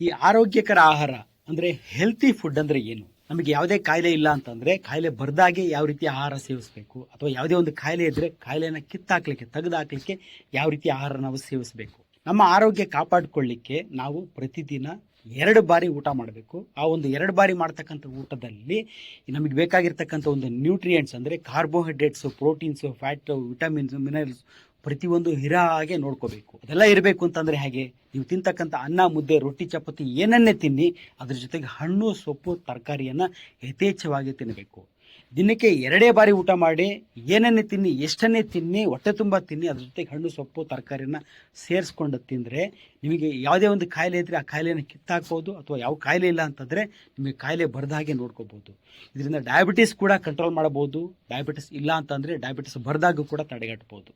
ಈ ಆರೋಗ್ಯಕರ ಆಹಾರ ಅಂದ್ರೆ ಹೆಲ್ತಿ ಫುಡ್ ಅಂದ್ರೆ ಏನು? ನಮಗೆ ಯಾವುದೇ ಕಾಯಿಲೆ ಇಲ್ಲ ಅಂತಂದ್ರೆ ಕಾಯಿಲೆ ಬರ್ದಾಗೆ ಯಾವ ರೀತಿ ಆಹಾರ ಸೇವಿಸಬೇಕು? ಅಥವಾ ಯಾವುದೇ ಒಂದು ಕಾಯಿಲೆ ಇದ್ರೆ ಕಾಯಿಲೆನ ಕಿತ್ತಾಕ್ಲಿಕ್ಕೆ, ತೆಗೆದಾಕ್ಲಿಕ್ಕೆ ಯಾವ ರೀತಿ ಆಹಾರ ನಾವು ಸೇವಿಸಬೇಕು? ನಮ್ಮ ಆರೋಗ್ಯ ಕಾಪಾಡಿಕೊಳ್ಳಿಕ್ಕೆ ನಾವು ಪ್ರತಿದಿನ ಎರಡು ಬಾರಿ ಊಟ ಮಾಡಬೇಕು. ಆ ಒಂದು ಎರಡು ಬಾರಿ ಮಾಡ್ತಕ್ಕಂಥ ಊಟದಲ್ಲಿ ನಮಗೆ ಬೇಕಾಗಿರ್ತಕ್ಕಂಥ ಒಂದು ನ್ಯೂಟ್ರಿಯೆಂಟ್ಸ್ ಅಂದರೆ carbohydrates proteins fat vitamins minerals ಪ್ರತಿಯೊಂದು ಹಿರ ಹಾಗೆ ನೋಡ್ಕೋಬೇಕು. ಅದೆಲ್ಲ ಇರಬೇಕು ಅಂತಂದರೆ ಹೇಗೆ? ನೀವು ತಿಂತಕ್ಕಂಥ ಅನ್ನ, ಮುದ್ದೆ, ರೊಟ್ಟಿ, ಚಪಾತಿ ಏನನ್ನೇ ತಿನ್ನಿ, ಅದ್ರ ಜೊತೆಗೆ ಹಣ್ಣು, ಸೊಪ್ಪು, ತರಕಾರಿಯನ್ನು ಯಥೇಚ್ಛವಾಗಿ ತಿನ್ನಬೇಕು ದಿನಕ್ಕೆ ಎರಡೇ ಬಾರಿ ಊಟ ಮಾಡಿ, ಏನನ್ನೇ ತಿನ್ನಿ, ಎಷ್ಟನ್ನೇ ತಿನ್ನಿ, ಹೊಟ್ಟೆ ತುಂಬ ತಿನ್ನಿ, ಅದ್ರ ಜೊತೆಗೆ ಹಣ್ಣು, ಸೊಪ್ಪು ತರಕಾರಿನ ಸೇರಿಸ್ಕೊಂಡು ತಿಂದರೆ ನಿಮಗೆ ಯಾವುದೇ ಒಂದು ಕಾಯಿಲೆ ಇದ್ದರೆ ಆ ಕಾಯಿಲೆಯನ್ನು ಕಿತ್ತಾಕ್ಬೋದು ಅಥವಾ ಯಾವ ಕಾಯಿಲೆ ಇಲ್ಲ ಅಂತಂದರೆ ನಿಮಗೆ ಕಾಯಿಲೆ ಬರದ ಹಾಗೆ ನೋಡ್ಕೋಬೋದು. ಇದರಿಂದ ಡಯಾಬಿಟಿಸ್ ಕೂಡ ಕಂಟ್ರೋಲ್ ಮಾಡ್ಬೋದು ಡಯಾಬಿಟಿಸ್ ಇಲ್ಲ ಅಂತಂದರೆ ಡಯಾಬಿಟಿಸ್ ಬರದಾಗೂ ಕೂಡ ತಡೆಗಟ್ಟಬಹುದು